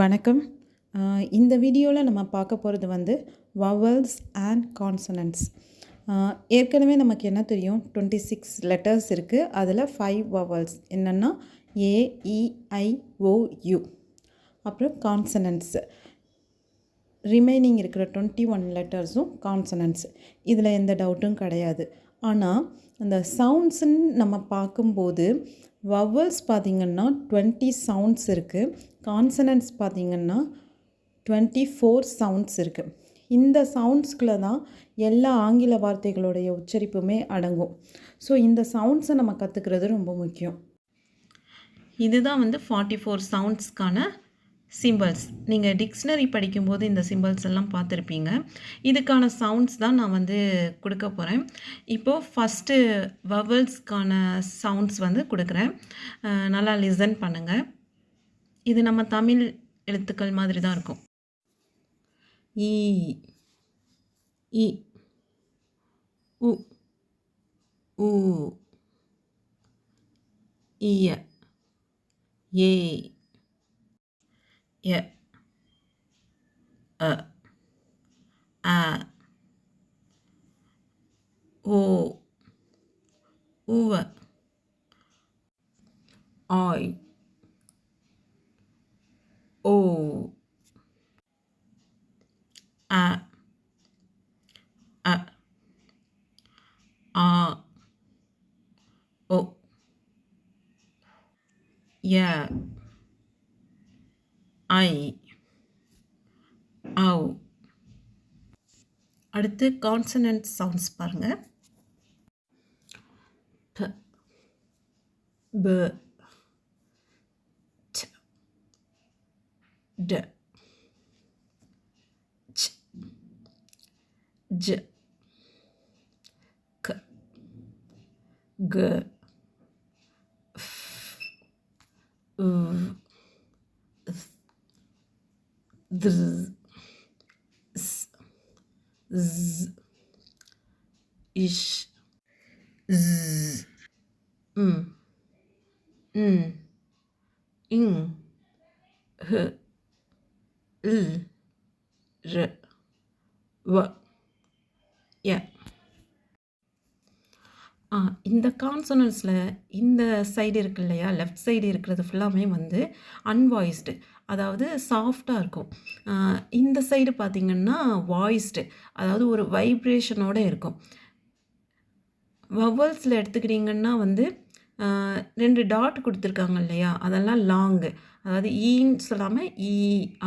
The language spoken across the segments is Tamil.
வணக்கம். இந்த வீடியோவில் நம்ம பார்க்க போகிறது வந்து வவல்ஸ் அண்ட் கான்சனன்ட்ஸ். ஏற்கனவே நமக்கு என்ன தெரியும்? டுவெண்ட்டி சிக்ஸ் லெட்டர்ஸ் இருக்குது அதில் ஃபைவ் வவல்ஸ் என்னென்னா A E I O U e, அப்புறம் கான்சனன்ட்ஸ். ரிமைனிங் இருக்கிற டுவெண்ட்டி ஒன் லெட்டர்ஸும் கான்சனன்ட்ஸ். இதில் எந்த டவுட்டும் கிடையாது. ஆனால் அந்த சவுண்ட்ஸுன்னு நம்ம பார்க்கும்போது வவல்ஸ் பார்த்திங்கன்னா டுவெண்ட்டி சவுண்ட்ஸ் இருக்குது கான்சனன்ஸ் பார்த்திங்கன்னா டுவெண்ட்டி ஃபோர் சவுண்ட்ஸ் இருக்குது இந்த சவுண்ட்ஸ்குள்ளே தான் எல்லா ஆங்கில வார்த்தைகளுடைய உச்சரிப்புமே அடங்கும். ஸோ இந்த சவுண்ட்ஸை நம்ம கற்றுக்கிறது ரொம்ப முக்கியம். இதுதான் வந்து ஃபார்ட்டி ஃபோர் சவுண்ட்ஸ்க்கான சிம்பிள்ஸ் நீங்கள் டிக்ஷனரி படிக்கும்போது இந்த சிம்பிள்ஸ் எல்லாம் பார்த்துருப்பீங்க. இதுக்கான சவுண்ட்ஸ் தான் நான் வந்து கொடுக்க போகிறேன் இப்போது ஃபஸ்ட்டு வவல்ஸ்க்கான சவுண்ட்ஸ் வந்து கொடுக்குறேன். நல்லா லிசன் பண்ணுங்கள் இது நம்ம தமிழ் எழுத்துக்கள் மாதிரி தான் இருக்கும். ஈ இ உ ஊ இய ஏ ய அ ஆ ஓ உவ ஆய் ஓ அ அ ஆ ஓ ய ஐ ஆவ் அடுத்து கான்சனன்ட் சவுண்ட்ஸ் பாருங்கள் ப ப ட ட ஜ க க dr, ஸ் ஸ் இஷ் z, ம் ம் in, ஹ l, r, வ ய ஆ இந்த கான்சனன்ஸில் இந்த சைடு இருக்கு இல்லையா? லெஃப்ட் சைடு இருக்கிறது ஃபுல்லாமே வந்து அன்வாய்ஸ்டு அதாவது சாஃப்டாக இருக்கும். இந்த சைடு பார்த்திங்கன்னா வாய்ஸ்டு அதாவது ஒரு வைப்ரேஷனோடு இருக்கும். வவல்ஸில் எடுத்துக்கிட்டிங்கன்னா வந்து ரெண்டு டாட் கொடுத்துருக்காங்க இல்லையா? அதெல்லாம் லாங்கு அதாவது ஈன்னு சொல்லாமல் ஈ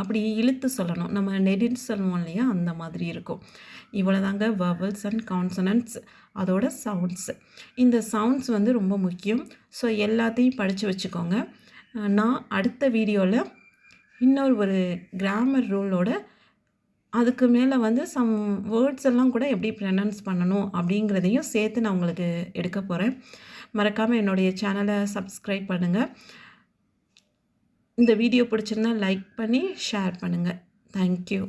அப்படி இழுத்து சொல்லணும். நம்ம நெடின்னு சொல்லுவோம் இல்லையா? அந்த மாதிரி இருக்கும். இவ்வளோதாங்க வவல்ஸ் அண்ட் கான்சனன்ட்ஸ் அதோட சவுண்ட்ஸு இந்த சவுண்ட்ஸ் வந்து ரொம்ப முக்கியம். ஸோ எல்லாத்தையும் படித்து வச்சுக்கோங்க. நான் அடுத்த வீடியோவில் இன்னொரு ஒரு கிராமர் ரூலோட அதுக்கு மேலே வந்து சம் வேர்ட்ஸ் எல்லாம் கூட எப்படி ப்ரனன்ஸ் பண்ணணும் அப்படிங்கிறதையும் சேர்த்து நான் உங்களுக்கு எடுக்க போகிறேன் மறக்காமல் என்னுடைய சேனலை சப்ஸ்கிரைப் பண்ணுங்கள் இந்த வீடியோ பிடிச்சிருந்தா லைக் பண்ணி ஷேர் பண்ணுங்கள் தேங்க்யூ